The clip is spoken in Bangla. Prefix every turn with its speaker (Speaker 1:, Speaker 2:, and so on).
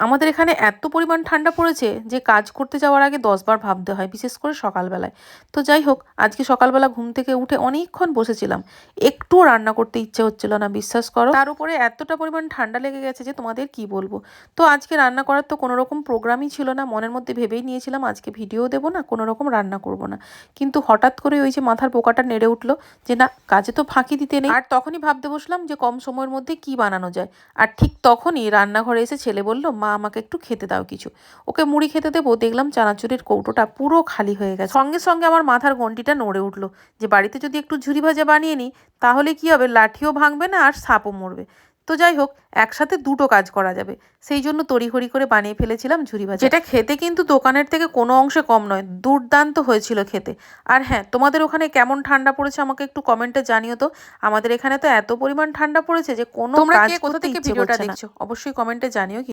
Speaker 1: আমাদের এখানে এত পরিমাণ ঠান্ডা পড়েছে যে কাজ করতে যাওয়ার আগে দশবার ভাবতে হয়, বিশেষ করে সকালবেলায়। তো যাই হোক, আজকে সকালবেলা ঘুম থেকে উঠে অনেকক্ষণ বসেছিলাম। একটুও রান্না করতে ইচ্ছে হচ্ছিল না, বিশ্বাস করো। তার উপরে এতটা পরিমাণ ঠান্ডা লেগে গেছে যে তোমাদের কি বলব? তো আজকে রান্না করার তো কোনো রকম প্রোগ্রামই ছিল না, মনের মধ্যে ভেবেই নিয়েছিলাম আজকে ভিডিও দেবো না, কোনো রকম রান্না করব না। কিন্তু হঠাৎ করে ওই যে মাথার পোকাটা নেড়ে উঠল যে না, কাজে তো ফাঁকি দিতে নেই। আর তখনই ভাবতে বসলাম যে কম সময়ের মধ্যে কি বানানো যায়। আর ঠিক তখনই রান্নাঘরে এসে ছেলে বলল, মা আমাকে একটু খেতে দাও কিছু। ওকে মুড়ি খেতে দেবো দেখলাম চানাচুরের কৌটোটা পুরো খালি হয়ে গেছে। সঙ্গে সঙ্গে আমার মাথার গন্ডিটা নড়ে উঠল যে বাড়িতে যদি একটু ঝুরি ভাজা বানিয়ে নিই তাহলে কি হবে? লাঠিও ভাঙবে না আর সাপও মরবে। তো যাই হোক একসাথে দুটো কাজ করা যাবে। সেই জন্য তড়িঘড়ি করে বানিয়ে ফেলেছিলাম ঝুরি ভাজা। যেটা খেতে কিন্তু দোকানের থেকে কোনো অংশে কম নয় দুর্দান্ত হয়েছিল খেতে। আর হ্যাঁ তোমাদের ওখানে কেমন ঠান্ডা পড়েছে আমাকে একটু কমেন্টে জানিও তো। আমাদের এখানে তো এত পরিমাণ ঠান্ডা পড়েছে যে কোনো
Speaker 2: তোমরা কোথা থেকে ভিডিওটা দেখছ?
Speaker 1: অবশ্যই কমেন্টে জানিও